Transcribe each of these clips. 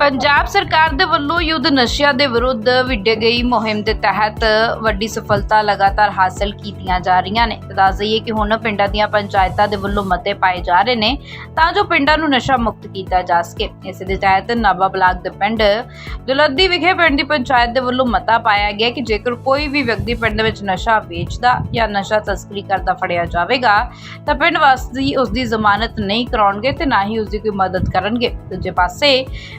ਪੰਜਾਬ ਸਰਕਾਰ ਦੇ ਵੱਲੋਂ ਯੁੱਧ ਨਸ਼ਿਆਂ ਦੇ ਵਿਰੁੱਧ ਵਿੱਢੇ ਗਈ ਮੁਹਿੰਮ ਦੇ ਤਹਿਤ ਵੱਡੀ ਸਫਲਤਾ ਲਗਾਤਾਰ ਹਾਸਲ ਕੀਤੀਆਂ ਜਾ ਰਹੀਆਂ ਨੇ। ਦੱਸ ਦਈਏ ਕਿ ਹੁਣ ਪਿੰਡਾਂ ਦੀਆਂ ਪੰਚਾਇਤਾਂ ਦੇ ਵੱਲੋਂ ਮਤੇ ਪਾਏ ਜਾ ਰਹੇ ਨੇ ਤਾਂ ਜੋ ਪਿੰਡਾਂ ਨੂੰ ਨਸ਼ਾ ਮੁਕਤ ਕੀਤਾ ਜਾ ਸਕੇ। ਇਸ ਦੇ ਤਹਿਤ ਨਾਭਾ ਬਲਾਕ ਦੇ ਪਿੰਡ ਦੁਲੱਦੀ ਵਿਖੇ ਪਿੰਡ ਦੀ ਪੰਚਾਇਤ ਦੇ ਵੱਲੋਂ ਮਤਾ ਪਾਇਆ ਗਿਆ ਕਿ ਜੇਕਰ ਕੋਈ ਵੀ ਵਿਅਕਤੀ ਪਿੰਡ ਦੇ ਵਿੱਚ ਨਸ਼ਾ ਵੇਚਦਾ ਜਾਂ ਨਸ਼ਾ ਤਸਕਰੀ ਕਰਦਾ ਫੜਿਆ ਜਾਵੇਗਾ, ਤਾਂ ਪਿੰਡ ਵਾਸੀ ਉਸ ਦੀ ਜ਼ਮਾਨਤ ਨਹੀਂ ਕਰਾਉਣਗੇ ਤੇ ਨਾ ਹੀ ਉਸ ਦੀ ਕੋਈ ਮਦਦ ਕਰਨਗੇ। ਦੂਜੇ ਪਾਸੇ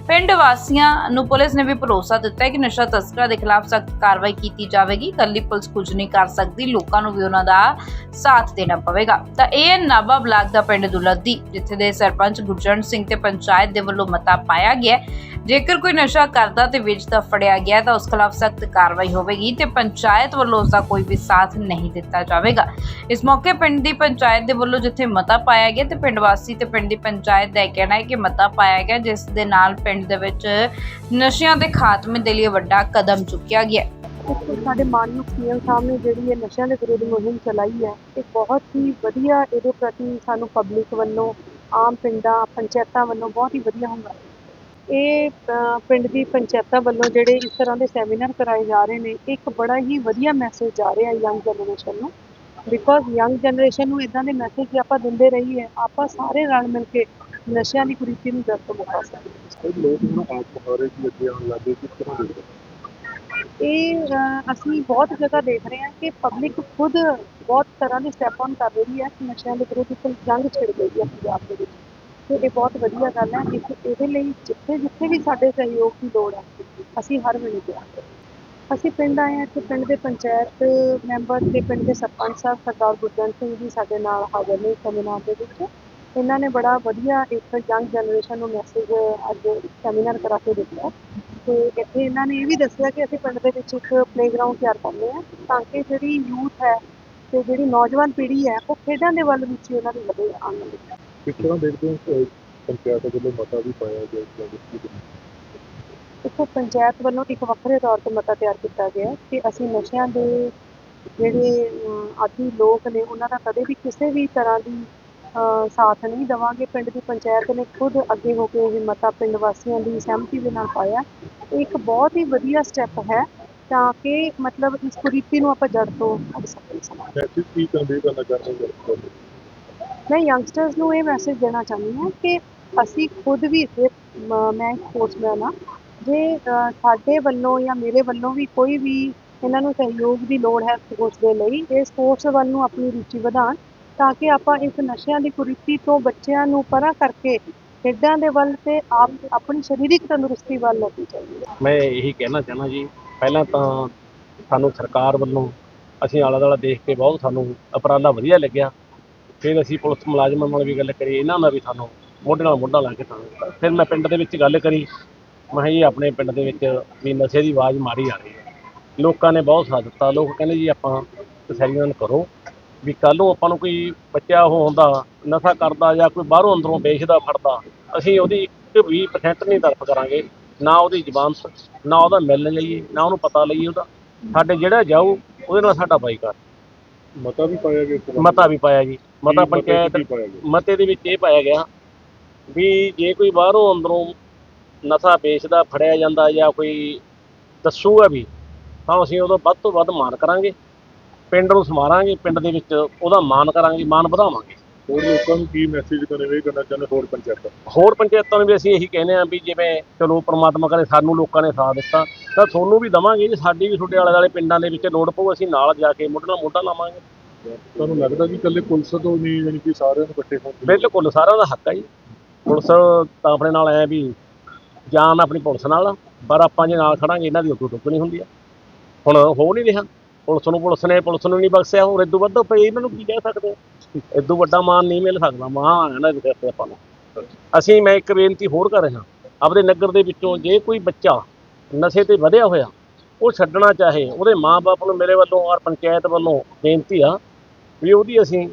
ਪਿੰਡ ਵਾਸੀਆਂ ਨੂੰ ਪੁਲਿਸ ਨੇ ਵੀ ਭਰੋਸਾ ਦਿੱਤਾ ਹੈ ਕਿ ਨਸ਼ਾ ਤਸਕਰਾਂ ਦੇ ਖਿਲਾਫ ਸਖਤ ਕਾਰਵਾਈ ਕੀਤੀ ਜਾਵੇਗੀ। ਕੱਲੀ ਪੁਲਿਸ ਕੁਝ ਨਹੀਂ ਕਰ ਸਕਦੀ, ਲੋਕਾਂ ਨੂੰ ਵੀ ਉਹਨਾਂ ਦਾ ਸਾਥ ਦੇਣਾ ਪਵੇਗਾ। ਤਾਂ ਇਹ ਹੈ ਨਾਭਾ ਬਲਾਕ ਦਾ ਪਿੰਡ ਦੁਲੱਦੀ, ਜਿੱਥੇ ਦੇ ਸਰਪੰਚ ਗੁਰਜੰਟ ਸਿੰਘ ਤੇ ਪੰਚਾਇਤ ਦੇ ਵੱਲੋਂ ਮਤਾ ਪਾਇਆ ਗਿਆ ਜੇਕਰ ਕੋਈ ਨਸ਼ਾ ਕਰਦਾ ਤੇ ਵੇਚਦਾ ਫੜਿਆ ਗਿਆ ਤਾਂ ਉਸ ਖਿਲਾਫ ਸਖਤ ਕਾਰਵਾਈ ਹੋਵੇਗੀ ਤੇ ਪੰਚਾਇਤ ਵੱਲੋਂ ਉਸ ਦਾ ਕੋਈ ਵੀ ਸਾਥ ਨਹੀਂ ਦਿੱਤਾ ਜਾਵੇਗਾ। ਇਸ ਮੌਕੇ ਪਿੰਡ ਦੀ ਪੰਚਾਇਤ ਦੇ ਵੱਲੋਂ ਜਿੱਥੇ ਮਤਾ ਪਾਇਆ ਗਿਆ ਤੇ ਪਿੰਡ ਵਾਸੀ ਤੇ ਪਿੰਡ ਦੀ ਪੰਚਾਇਤ ਦਾ ਕਹਿਣਾ ਹੈ ਕਿ ਮਤਾ ਪਾਇਆ ਗਿਆ, ਜਿਸ ਦੇ ਨਾਲ ਪਿੰਡ ਦੇ ਵਿੱਚ ਨਸ਼ਿਆਂ ਦੇ ਖਾਤਮੇ ਦੇ ਲਈ ਵੱਡਾ ਕਦਮ ਚੁੱਕਿਆ ਗਿਆ। ਸਾਡੇ ਮਾਨਯੋਗ ਸੀਐਮ ਸਾਹਿਬ ਨੇ ਜਿਹੜੀ ਇਹ ਨਸ਼ਿਆਂ ਦੇ ਵਿਰੁੱਧ ਮੁਹਿੰਮ ਚਲਾਈ ਹੈ, ਇਹ ਬਹੁਤ ਹੀ ਵਧੀਆ ਇਹਦੇ ਪ੍ਰਤੀ ਸਾਨੂੰ ਪਬਲਿਕ ਵੱਲੋਂ, ਆਮ ਪਿੰਡਾਂ, ਪੰਚਾਇਤਾਂ ਵੱਲੋਂ ਬਹੁਤ ਹੀ ਵਧੀਆ ਹੁੰਦਾ ਇਹ ਪਿੰਡ ਦੀ ਪੰਚਾਇਤਾਂ ਵੱਲੋਂ ਜਿਹੜੇ ਇਸ ਤਰ੍ਹਾਂ ਦੇ ਸੈਮੀਨਾਰ ਕਰਾਏ ਜਾ ਰਹੇ ਨੇ ਇੱਕ ਬੜਾ ਹੀ ਵਧੀਆ ਮੈਸੇਜ ਜਾ ਰਿਹਾ ਯੰਗ ਜਨਰੇਸ਼ਨ ਨੂੰ ਬਿਕੋਜ਼ ਯੰਗ ਜਨਰੇਸ਼ਨ ਨੂੰ ਇਦਾਂ ਦੇ ਮੈਸੇਜ ਜੇ ਆਪਾਂ ਦਿੰਦੇ ਰਹੀਏ ਆਪਾਂ ਸਾਰੇ ਰਲ ਮਿਲ ਕੇ ਨਸ਼ਿਆਂ ਦੀ ਕੁਰੀਤੀ ਨੂੰ ਤੋਂ ਮੁਕਾ ਸਕਦੇ ਲੋਕ ਅੱਗੇ ਆਉਣ ਲੱਗੇ ਕਿਸ ਤਰ੍ਹਾਂ ਦੇਖਦੇ? ਇਹ ਅਸੀਂ ਬਹੁਤ ਜਗ੍ਹਾ ਦੇਖ ਰਹੇ ਹਾਂ ਕਿ ਪਬਲਿਕ ਖੁਦ ਬਹੁਤ ਤਰ੍ਹਾਂ ਦੇ ਸਟੈਪ ਔਨ ਕਰ ਰਹੀ ਹੈ ਕਿ ਨਸ਼ਿਆਂ ਦੇ ਵਿਰੁੱਧ ਜੰਗ ਛਿੜ ਗਈ ਹੈ ਪੰਜਾਬ ਦੇ ਵਿੱਚ ਇਹ ਬਹੁਤ ਵਧੀਆ ਗੱਲ ਹੈ, ਇਸ, ਇਹਦੇ ਲਈ ਜਿੱਥੇ ਜਿੱਥੇ ਵੀ ਸਾਡੇ ਸਹਿਯੋਗ ਦੀ ਲੋੜ ਹੈ, ਅਸੀਂ ਹਰ ਵੇਲੇ ਤਿਆਰ ਅਸੀਂ ਪਿੰਡ ਆਏ ਹਾਂ ਤੇ ਪਿੰਡ ਦੇ ਪੰਚਾਇਤ ਮੈਂਬਰ ਤੇ ਪਿੰਡ ਦੇ ਸਰਪੰਚ ਸਾਹਿਬ ਸਰਦਾਰ ਗੁਰਜੰਟ ਸਿੰਘ ਜੀ ਸਾਡੇ ਨਾਲ ਹਾਜ਼ਰ ਨੇ ਸੈਮੀਨਾਰ ਦੇ ਵਿੱਚ। ਇਹਨਾਂ ਨੇ ਬੜਾ ਵਧੀਆ ਇੱਕ ਯੰਗ ਜਨਰੇਸ਼ਨ ਨੂੰ ਮੈਸੇਜ ਅੱਜ ਸੈਮੀਨਾਰ ਕਰਾ ਕੇ ਦਿੱਤਾ। ਤੇ ਇੱਥੇ ਇਹਨਾਂ ਨੇ ਇਹ ਵੀ ਦੱਸਿਆ ਕਿ ਅਸੀਂ ਪਿੰਡ ਦੇ ਵਿੱਚ ਇੱਕ ਪਲੇਗਰਾਉਂਡ ਤਿਆਰ ਕਰਨੇ ਆ, ਤਾਂ ਕਿ ਜਿਹੜੀ ਯੂਥ ਹੈ ਤੇ ਜਿਹੜੀ ਨੌਜਵਾਨ ਪੀੜ੍ਹੀ ਹੈ, ਉਹ ਖੇਡਾਂ ਦੇ ਵੱਲ ਵਿੱਚ ਹੀ ਉਹਨਾਂ ਦੀ ਵਧੇ ਆਉਣ ਲੱਗੇ। ਕਿਸ ਤਰ੍ਹਾਂ ਦੇਖਦੇ ਹੋ ਕਿ ਪੰਚਾਇਤ ਵੱਲੋਂ ਮਤਾ ਵੀ ਪਾਇਆ ਗਿਆ ਇਸ ਬਾਰੇ ਕੀ ਕਹਿਣਾ? ਦੇਖੋ ਪੰਚਾਇਤ ਵੱਲੋਂ ਇੱਕ ਵੱਖਰੇ ਤੌਰ ਤੇ ਮਤਾ ਤਿਆਰ ਕੀਤਾ ਗਿਆ ਕਿ ਅਸੀਂ ਨਸ਼ਿਆਂ ਦੇ ਜਿਹੜੇ ਆਦੀ ਲੋਕ ਨੇ ਉਹਨਾਂ ਦਾ ਕਦੇ ਵੀ ਕਿਸੇ ਵੀ ਤਰ੍ਹਾਂ ਦੀ ਸਾਥ ਨਹੀਂ ਦੇਵਾਂਗੇ। ਪਿੰਡ ਦੀ ਪੰਚਾਇਤ ਨੇ ਖੁਦ ਅੱਗੇ ਹੋ ਕੇ ਇਹ ਮਤਾ ਪਿੰਡ ਵਾਸੀਆਂ ਦੀ ਸਹਿਮਤੀ ਦੇ ਨਾਲ ਪਾਇਆ। ਇੱਕ ਬਹੁਤ ਹੀ ਵਧੀਆ ਸਟੈਪ ਹੈ ਤਾਂ ਕਿ ਮਤਲਬ ਇਸ ਕੁਰੀਤੀ ਨੂੰ ਆਪਾਂ ਜੜ ਤੋਂ ਕੱਢ ਸਕੀਏ। ਸਮਾਜ ਕੀ ਮੈਂ ਯੰਗਸਟਰਸ ਨੂੰ ਇਹ ਮੈਸੇਜ ਦੇਣਾ ਚਾਹੁੰਦੀ ਹਾਂ ਕਿ ਅਸੀਂ ਖੁਦ ਵੀ ਮੈਂ ਸਪੋਰਟਸਮੈਨ ਹਾਂ, ਜੇ ਸਾਡੇ ਵੱਲੋਂ ਜਾਂ ਮੇਰੇ ਵੱਲੋਂ ਵੀ ਕੋਈ ਵੀ ਇਹਨਾਂ ਨੂੰ ਸਹਿਯੋਗ ਦੀ ਲੋੜ ਹੈ ਸਪੋਰਟਸ ਦੇ ਲਈ, ਇਹ ਸਪੋਰਟਸ ਵੱਲ ਨੂੰ ਆਪਣੀ ਰੁਚੀ ਵਧਾਉਣ ਤਾਂ ਕਿ ਆਪਾਂ ਇਸ ਨਸ਼ਿਆਂ ਦੀ ਕੁਰੀਤੀ ਤੋਂ ਬੱਚਿਆਂ ਨੂੰ ਪਰਾਂ ਕਰਕੇ ਖੇਡਾਂ ਦੇ ਵੱਲ ਤੇ ਆਪ, ਆਪਣੀ ਸਰੀਰਕ ਤੰਦਰੁਸਤੀ ਵੱਲ ਲੈ ਕੇ ਚੱਲੀਏ ਮੈਂ ਇਹੀ ਕਹਿਣਾ ਚਾਹੁੰਦਾ ਜੀ, ਪਹਿਲਾਂ ਤਾਂ ਸਾਨੂੰ ਸਰਕਾਰ ਵੱਲੋਂ ਅਸੀਂ ਆਲਾ ਦਾਲਾ ਦੇਖ ਕੇ ਬਹੁਤ ਸਾਨੂੰ ਉਪਰਾਲਾ ਵਧੀਆ ਲੱਗਿਆ। ਫਿਰ ਅਸੀਂ ਪੁਲਿਸ ਮੁਲਾਜ਼ਮਾਂ ਨਾਲ ਵੀ ਗੱਲ ਕਰੀ ਇਹਨਾਂ ਨਾਲ ਵੀ ਸਾਨੂੰ ਮੋਢੇ ਨਾਲ ਮੋਢਾ ਲਾ ਕੇ ਤਾਂ ਫਿਰ ਮੈਂ ਪਿੰਡ ਦੇ ਵਿੱਚ ਗੱਲ ਕਰੀ। ਮੈਂ ਜੀ ਆਪਣੇ ਪਿੰਡ ਦੇ ਵਿੱਚ ਵੀ ਨਸ਼ੇ ਦੀ ਆਵਾਜ਼ ਮਾਰੀ ਆ ਰਹੀ ਹੈ। ਲੋਕਾਂ ਨੇ ਬਹੁਤ ਸਾਥ ਦਿੱਤਾ। ਲੋਕ ਕਹਿੰਦੇ ਜੀ ਆਪਾਂ ਤਸੱਲੀਆਂ ਕਰੋ ਵੀ ਕੱਲ੍ਹ ਨੂੰ ਆਪਾਂ ਨੂੰ ਕੋਈ ਬੱਚਾ ਉਹ ਹੁੰਦਾ ਨਸ਼ਾ ਕਰਦਾ ਜਾਂ ਕੋਈ ਬਾਹਰੋਂ ਅੰਦਰੋਂ ਵੇਚਦਾ ਫੜਦਾ ਅਸੀਂ ਉਹਦੀ ਇੱਕ ਵੀ percent ਨਹੀਂ ਤਰਫ ਕਰਾਂਗੇ। ਨਾ ਉਹਦੀ ਜ਼ਮਾਨਤ ਨਾ ਉਹਦਾ ਮਿਲ ਲਈਏ ਨਾ ਉਹਨੂੰ ਪਤਾ ਲਈਏ ਉਹਦਾ। ਸਾਡੇ ਜਿਹੜਾ ਜਾਊ ਉਹਦੇ ਨਾਲ ਸਾਡਾ ਬਾਈਕਾਟ। ਮਤਾ ਵੀ ਪਾਇਆ ਬਾਰੇ? ਮਤਾ ਵੀ ਪਾਇਆ ਜੀ। ਮਤਾ ਪੰਚਾਇਤ ਮਤੇ ਦੇ ਵਿੱਚ ਇਹ ਪਾਇਆ ਗਿਆ ਵੀ ਜੇ ਕੋਈ ਬਾਹਰੋਂ ਅੰਦਰੋਂ ਨਸ਼ਾ ਵੇਚਦਾ ਫੜਿਆ ਜਾਂਦਾ ਜਾਂ ਕੋਈ ਦੱਸੂਗਾ ਵੀ ਤਾਂ ਅਸੀਂ ਉਦੋਂ ਵੱਧ ਤੋਂ ਵੱਧ ਮਾਨ ਕਰਾਂਗੇ। ਪਿੰਡ ਨੂੰ ਸਮਾਰਾਂਗੇ ਪਿੰਡ ਦੇ ਵਿੱਚ ਉਹਦਾ ਮਾਨ ਕਰਾਂਗੇ ਮਾਨ ਵਧਾਵਾਂਗੇ। ਹੋਰ ਲੋਕਾਂ ਨੂੰ ਕੀ ਮੈਸੇਜ ਕਨਵੇ ਕਰਨਾ ਚਾਹੁੰਦੇ ਹੋਰ ਪੰਚਾਇਤਾਂ ਹੋਰ ਪੰਚਾਇਤਾਂ ਨੂੰ ਵੀ ਅਸੀਂ ਇਹੀ ਕਹਿੰਦੇ ਹਾਂ ਵੀ ਜਿਵੇਂ ਚਲੋ ਪ੍ਰਮਾਤਮਾ ਕਰੇ ਸਾਨੂੰ ਲੋਕਾਂ ਨੇ ਸਾਥ ਦਿੱਤਾ ਤਾਂ ਤੁਹਾਨੂੰ ਵੀ ਦਵਾਂਗੇ ਜੀ ਸਾਡੀ ਵੀ ਤੁਹਾਡੇ ਆਲੇ ਦੁਆਲੇ ਪਿੰਡਾਂ ਦੇ ਵਿੱਚ ਲੋੜ ਪਊ ਅਸੀਂ ਨਾਲ ਜਾ ਕੇ ਮੋਢੇ ਨਾਲ ਮੋਢਾ ਲਾਵਾਂਗੇ। ਤੁਹਾਨੂੰ ਲੱਗਦਾ ਵੀ ਇਕੱਲੇ ਪੁਲਿਸ ਤੋਂ ਨਹੀਂ, ਯਾਨੀ ਕਿ ਸਾਰਿਆਂ ਨੂੰ ਇਕੱਠੇ ਹੋਣ ਦੀ? ਬਿਲਕੁਲ, ਸਾਰਿਆਂ ਦਾ ਹੱਕ ਹੈ ਜੀ। ਪੁਲਿਸ ਤਾਂ ਆਪਣੇ ਨਾਲ ਐ ਵੀ ਜਾਨ ਆਪਣੀ ਪੁਲਿਸ ਨਾਲ ਪਰ ਆਪਾਂ ਜੇ ਨਾਲ ਖੜਾਂਗੇ, ਇਹਨਾਂ ਦੀ ਉਦੋਂ ਟੁੱਕ ਨਹੀਂ ਹੁੰਦੀ ਆ। ਹੁਣ ਹੋ ਨਹੀਂ ਰਿਹਾ। ਪੁਲਿਸ ਨੂੰ ਪੁਲਿਸ ਨੇ, ਪੁਲਿਸ ਨੂੰ ਨਹੀਂ ਬਖਸ਼ਿਆ। ਹੋਰ ਇਦੋਂ ਵੱਧ ਪਈ ਇਹਨਾਂ ਨੂੰ ਕੀ ਕਹਿ ਸਕਦੇ ਇਦੋਂ ਵੱਡਾ ਮਾਨ ਨਹੀਂ ਮਿਲ ਸਕਦਾ। ਮਾਨ ਹੈ ਨਾ ਇਹਦੇ ਤੇ ਆਪਾਂ ਨੂੰ। ਅਸੀਂ, ਮੈਂ ਇੱਕ ਬੇਨਤੀ ਹੋਰ ਕਰ ਰਿਹਾ। ਆਪਦੇ ਨਗਰ ਦੇ ਵਿੱਚੋਂ ਜੇ ਕੋਈ ਬੱਚਾ ਨਸ਼ੇ ਤੇ ਵਧਿਆ ਹੋਇਆ, ਉਹ ਛੱਡਣਾ ਚਾਹੇ, ਉਹਦੇ ਮਾਪੇ ਨੂੰ ਮੇਰੇ ਵੱਲੋਂ ਔਰ ਪੰਚਾਇਤ ਵੱਲੋਂ ਬੇਨਤੀ ਆ ਵੀ ਉਹਦੀ ਅਸੀਂ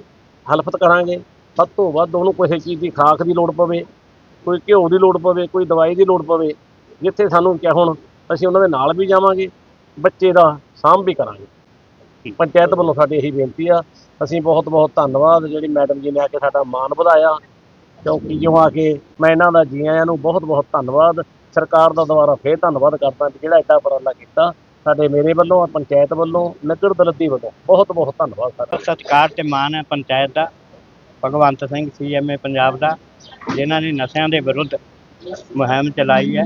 ਹਲਫਤ ਕਰਾਂਗੇ। ਵੱਧ ਤੋਂ ਵੱਧ ਉਹਨੂੰ ਕਿਸੇ ਚੀਜ਼ ਦੀ ਖਾਕ ਦੀ ਲੋੜ ਪਵੇ ਕੋਈ ਘਿਓ ਦੀ ਲੋੜ ਪਵੇ ਕੋਈ ਦਵਾਈ ਦੀ ਲੋੜ ਪਵੇ ਜਿੱਥੇ ਸਾਨੂੰ ਕਿਹਾ ਹੁਣ ਅਸੀਂ ਉਹਨਾਂ ਦੇ ਨਾਲ ਵੀ ਜਾਵਾਂਗੇ ਬੱਚੇ ਦਾ ਸਾਂਭ ਵੀ ਕਰਾਂਗੇ। ਪੰਚਾਇਤ ਵੱਲੋਂ ਸਾਡੀ ਇਹੀ ਬੇਨਤੀ ਆ। ਅਸੀਂ ਬਹੁਤ ਬਹੁਤ ਧੰਨਵਾਦ ਜਿਹੜੀ ਮੈਡਮ ਜੀ ਨੇ ਆ ਕੇ ਸਾਡਾ ਮਾਣ ਵਧਾਇਆ। ਕਿਉਂਕਿ ਜੋ ਆ ਕੇ ਮੈਂ ਇਹਨਾਂ ਦਾ ਜੀ ਆਇਆਂ ਨੂੰ ਬਹੁਤ ਬਹੁਤ ਧੰਨਵਾਦ। ਸਰਕਾਰ ਦਾ ਦੁਬਾਰਾ ਫੇਰ ਧੰਨਵਾਦ ਕਰਦਾ ਜਿਹੜਾ ਐਡਾ ਉਪਰਾਲਾ ਕੀਤਾ। ਸਾਡੇ ਮੇਰੇ ਵੱਲੋਂ, ਪੰਚਾਇਤ ਵੱਲੋਂ, ਨਗਰ ਦਲਤੀ ਵੱਲੋਂ ਬਹੁਤ ਬਹੁਤ ਧੰਨਵਾਦ ਸਾਡਾ ਸਤਿਕਾਰ ਤੇ ਮਾਣ ਹੈ ਪੰਚਾਇਤ ਦਾ, ਭਗਵੰਤ ਸਿੰਘ ਸੀਐਮਏ ਪੰਜਾਬ ਦਾ, ਜਿਨ੍ਹਾਂ ਨੇ ਨਸ਼ਿਆਂ ਦੇ ਵਿਰੁੱਧ ਮੁਹਿੰਮ ਚਲਾਈ ਹੈ।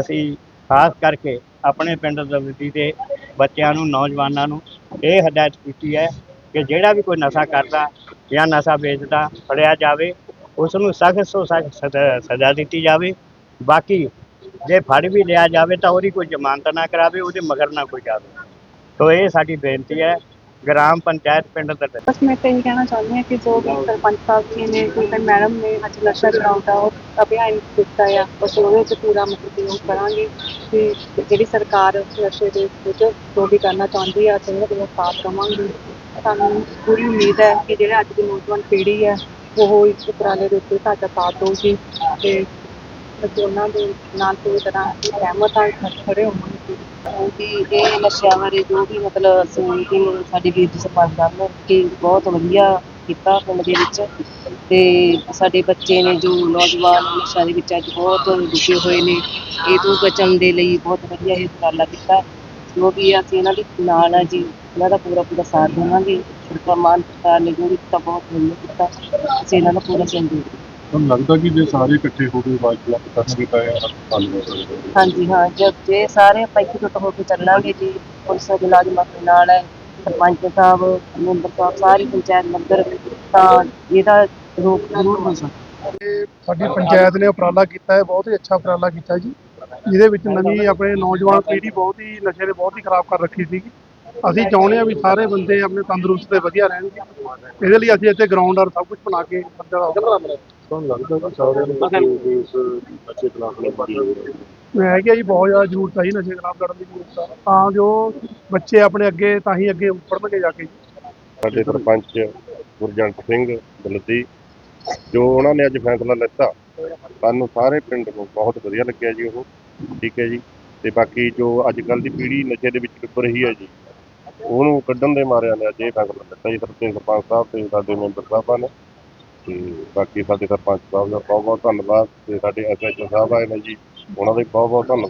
ਅਸੀਂ ਖਾਸ ਕਰਕੇ ਆਪਣੇ ਪਿੰਡ ਦਲਤੀ ਦੇ ਬੱਚਿਆਂ ਨੂੰ, ਨੌਜਵਾਨਾਂ ਨੂੰ ਇਹ ਹਦਾਇਤ ਕੀਤੀ ਹੈ ਕਿ ਜਿਹੜਾ ਵੀ ਕੋਈ ਨਸ਼ਾ ਕਰਦਾ ਜਾਂ ਨਸ਼ਾ ਵੇਚਦਾ, ਫੜਿਆ ਜਾਵੇ ਉਸ ਨੂੰ ਸਖਤ ਤੋਂ ਸਖਤ ਸਜ਼ਾ- ਸਜ਼ਾ ਦਿੱਤੀ ਜਾਵੇ। ਬਾਕੀ ਜੇ ਫੜ ਵੀ ਲਿਆ ਜਾਵੇ ਤਾਂ ਉਹਦੀ ਕੋਈ ਜ਼ਮਾਨਤ ਨਾ ਕਰਾਵੇ, ਉਹਦੇ ਮਗਰ ਨਾ ਕੋਈ ਜਾਵੇ। ਤੋ ਇਹ ਸਾਡੀ ਬੇਨਤੀ ਹੈ, ਗ੍ਰਾਮ ਪੰਚਾਇਤ ਪਿੰਡ ਦਲਤੀ ਬਸ ਮੈਂ ਤਾਂ ਇਹ ਕਹਿਣਾ ਚਾਹੁੰਦੀ ਹਾਂ ਕਿ ਜੋ ਵੀ ਸਰਪੰਚ ਸਾਹਿਬ ਜੀ ਨੇ, ਕੋਈ ਮੈਡਮ ਨੇ ਅੱਜ ਨਸ਼ਾ ਛਡਾਉਣ ਉਹ ਅਭਿਆਨ ਦਿੱਤਾ ਆ, ਬਸ ਉਹਦੇ 'ਚ ਪੂਰਾ ਮਤਲਬ ਉਹ ਕਰਾਂਗੇ ਕਿ ਜਿਹੜੀ ਸਰਕਾਰ ਨਸ਼ੇ ਦੇ ਵਿਰੁੱਧ ਜੋ ਵੀ ਕਰਨਾ ਚਾਹੁੰਦੀ ਆ, ਅਸੀਂ ਉਹਦੇ ਸਾਥ ਰਵਾਂਗੇ ਸਾਨੂੰ ਪੂਰੀ ਉਮੀਦ ਹੈ ਕਿ ਜਿਹੜੇ ਅੱਜ ਦੀ ਨੌਜਵਾਨ ਪੀੜ੍ਹੀ ਹੈ, ਉਹ ਇਸ ਉਪਰਾਲੇ ਦੇ ਉੱਤੇ ਸਾਡਾ ਸਾਥ ਦੇਊਗੀ ਤੇ ਅਸੀਂ ਉਹਨਾਂ ਦੇ ਨਾਲ ਪੂਰੀ ਤਰ੍ਹਾਂ ਸਹਿਮਤ ਹਾਂ ਖੜੇ ਹੋਵਾਂਗੇ। ਕਿ ਇਹ ਨਸ਼ਿਆਂ ਬਾਰੇ ਜੋ ਵੀ ਮਤਲਬ ਅਸੀਂ ਸਾਡੇ ਵੀਰ ਜੀ ਸਰਪੰਚ ਸਾਹਿਬ ਨੇ ਕਿ ਬਹੁਤ ਵਧੀਆ ਕੀਤਾ ਪਿੰਡ ਦੇ ਵਿੱਚ ਤੇ ਸਾਡੇ ਬੱਚੇ ਨੇ ਜੋ ਨੌਜਵਾਨ ਨਸ਼ਿਆਂ ਦੇ ਵਿੱਚ ਅੱਜ ਬਹੁਤ ਡੁੱਬੇ ਹੋਏ ਨੇ, ਇਹ ਤੋਂ ਬਚਣ ਦੇ ਲਈ ਬਹੁਤ ਵਧੀਆ ਇਹ ਉਪਰਾਲਾ ਕੀਤਾ। ਜੋ ਵੀ ਅਸੀਂ ਇਹਨਾਂ ਦੇ ਨਾਲ ਆ ਜੀ, ਇਹਨਾਂ ਦਾ ਪੂਰਾ ਪੂਰਾ ਸਾਥ ਦੇਵਾਂਗੇ। ਸਰਕਾਰ ਮਾਨ ਸਰਕਾਰ ਨੇ ਜੋ ਵੀ ਕੀਤਾ, ਬਹੁਤ ਵਧੀਆ ਕੀਤਾ। ਅਸੀਂ ਇਹਨਾਂ ਦਾ ਪੂਰਾ ਸਹਿਯੋਗ ਤੁਹਾਨੂੰ ਲੱਗਦਾ ਕਿ ਜੇ ਸਾਰੇ ਇਕੱਠੇ ਹੋ ਕੇ ਆਵਾਜ਼ ਬੁਲੰਦ ਕਰਨਗੇ ਤਾਂ ਇਹ ਹੱਲ ਹੋ ਸਕਦਾ ਹੈ। ਹਾਂਜੀ ਹਾਂ ਜਦ ਜੇ ਸਾਰੇ ਆਪਾਂ ਇਕਜੁੱਟ ਹੋ ਕੇ ਚੱਲਾਂਗੇ ਜੀ ਪੁਲਿਸ ਦੇ ਮੁਲਾਜ਼ਮਾਂ ਦੇ ਨਾਲ ਹੈ ਸਰਪੰਚ ਸਾਹਿਬ ਮੈਂਬਰ ਸਾਹਿਬ ਸਾਰੀ ਪੰਚਾਇਤ ਮੈਂਬਰ ਤਾਂ ਇਹਦਾ ਰੋਕ ਜ਼ਰੂਰ ਹੋ ਸਕਦਾ। ਸਾਡੀ ਪੰਚਾਇਤ ਨੇ ਉਪਰਾਲਾ ਕੀਤਾ ਹੈ ਬਹੁਤ ਹੀ ਅੱਛਾ ਉਪਰਾਲਾ ਕੀਤਾ ਜੀ। ਜਿਹਦੇ ਵਿੱਚ ਨਵੀਂ ਆਪਣੇ ਨੌਜਵਾਨ ਪੀੜ੍ਹੀ ਬਹੁਤ ਹੀ ਨਸ਼ੇ ਨੇ ਬਹੁਤ ਹੀ ਖਰਾਬ ਕਰ ਰੱਖੀ ਸੀਗੀ ਅਸੀਂ ਚਾਹੁੰਦੇ ਹਾਂ ਵੀ ਸਾਰੇ ਬੰਦੇ ਆਪਣੇ ਤੰਦਰੁਸਤ ਤੇ ਵਧੀਆ ਰਹਿਣਗੇ ਇਹਦੇ ਲਈ ਅਸੀਂ ਇੱਥੇ ਗਰਾਊਂਡ ਔਰ ਸਭ ਕੁਝ ਬਣਾ ਕੇ ਤੁਹਾਨੂੰ ਲੱਗਦਾ ਕਿ ਸਾਰਿਆਂ ਨੂੰ ਇਕੱਠੇ ਹੋ ਕੇ ਇਸ ਅੱਛੇ ਖਿਲਾਫ ਲੜਾਈ ਹੋ ਰਹੀ ਹੈ? ਹੈ ਕਿ ਜੀ ਬਹੁਤ ਜ਼ਿਆਦਾ ਜ਼ਰੂਰਤ ਜੀ ਨਸ਼ੇ ਖਿਲਾਫ ਲੜਨ ਦੀ ਜ਼ਰੂਰਤ ਤਾਂ ਜੋ ਬੱਚੇ ਆਪਣੇ ਅੱਗੇ ਤਾਂ ਹੀ ਅੱਗੇ ਉੱਪਰਨਗੇ ਜਾ ਕੇ। ਸਾਡੇ ਸਰਪੰਚ ਗੁਰਜੰਟ ਸਿੰਘ ਬਲਦੀ ਜੋ ਉਹਨਾਂ ਨੇ ਅੱਜ ਫੈਸਲਾ ਲਿੱਤਾ ਸਾਨੂੰ ਸਾਰੇ ਪਿੰਡ ਨੂੰ ਬਹੁਤ ਵਧੀਆ ਲੱਗਿਆ ਜੀ ਉਹ। ਠੀਕ ਹੈ ਜੀ। ਤੇ ਬਾਕੀ ਜੋ ਅੱਜ ਕੱਲ ਦੀ ਪੀੜ੍ਹੀ ਨਸ਼ੇ ਦੇ ਵਿੱਚ ਡੁੱਬ ਰਹੀ ਹੈ ਜੀ ਉਹਨੂੰ ਕੱਢਣ ਦੇ ਮਾਰਿਆਂ ਨੇ ਅੱਜ ਇਹ ਫੈਸਲਾ ਲਿੱਤਾ ਜੀ। ਸਰਪੰਚ ਸਰਪੰਚ ਸਾਹਿਬ ਤੇ ਸਾਡੇ ਮੈਂਬਰ ਸਾਹਿਬਾਂ ਨੇ। ਤੇ ਬਾਕੀ ਸਾਡੇ ਸਰਪੰਚ ਸਾਹਿਬ ਦਾ ਬਹੁਤ ਬਹੁਤ ਧੰਨਵਾਦ ਤੇ ਸਾਡੇ ਐਸਐਚਓ ਸਾਹਿਬ ਆਏ ਨੇ ਜੀ, ਉਹਨਾਂ ਦਾ ਵੀ ਬਹੁਤ ਬਹੁਤ ਧੰਨਵਾਦ।